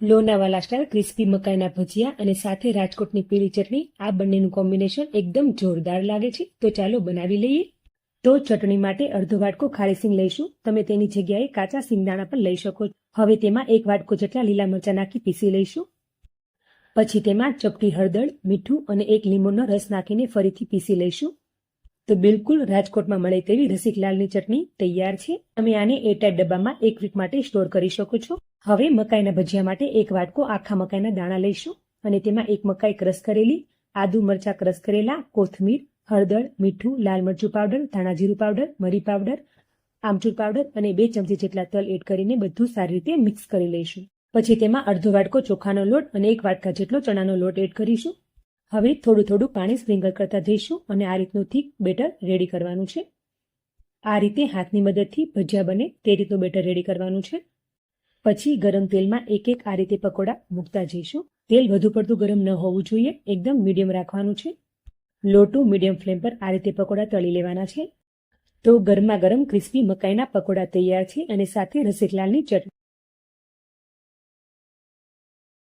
Lonavala style crispy મકાઈના ભજીયા અને સાથે રાજકોટની પીળી ચટણી, આ બંનેનું કોમ્બિનેશન એકદમ જોરદાર લાગે છે. તો ચાલો બનાવી લઈએ. તો ચટણી માટે અડધો વાટકો ખારી સિંગ લઈશું. તમે તેની જગ્યાએ કાચા સિંગદાણા પણ લઈ શકો હવે તેમાં એક વાટકો જેટલા લીલા મરચાં નાખી પીસી લઈશું. પછી તેમાં ચપટી હળદર, મીઠું અને એક લીંબુનો રસ નાખીને ફરીથી પીસી લઈશું. તો બિલકુલ રાજકોટમાં મળે તેવી રસિકલાલની ચટણી તૈયાર છે. તમે આને એરટાઈટ ડબ્બામાં એક વીક માટે સ્ટોર કરી શકો છો. હવે મકાઈના ભજીયા માટે એક વાટકો આખા મકાઈના દાણા લઈશું અને તેમાં એક મકાઈ ક્રશ કરેલી, આદુ મરચા ક્રશ કરેલા, કોથમીર, હળદર, મીઠું, લાલ મરચું પાવડર ધાણા જીરું પાવડર મરી પાવડર આમચૂર પાવડર અને બે ચમચી જેટલા તલ એડ કરીને બધું સારી રીતે મિક્સ કરી લઈશું. પછી તેમાં અડધો વાટકો ચોખાનો લોટ અને એક વાટકા જેટલો ચણાનો લોટ એડ કરીશું. હવે થોડું થોડું પાણી સ્પ્રિંકલ કરતા જઈશું અને આ રીતનું થીક બેટર રેડી કરવાનું છે. આ રીતે હાથની મદદથી ભજીયા બને તે રીતનું બેટર રેડી કરવાનું છે. પછી ગરમ તેલમાં એક એક આ રીતે પકોડા મૂકતા જઈશું. તેલ વધુ પડતું ગરમ ન હોવું જોઈએ, એકદમ મીડિયમ રાખવાનું છે. લો ટુ મીડિયમ ફ્લેમ પર આ રીતે પકોડા તળી લેવાના છે. તો ગરમા ગરમ ક્રિસ્પી મકાઈના પકોડા તૈયાર છે અને સાથે રસિકલાલની ચટણી.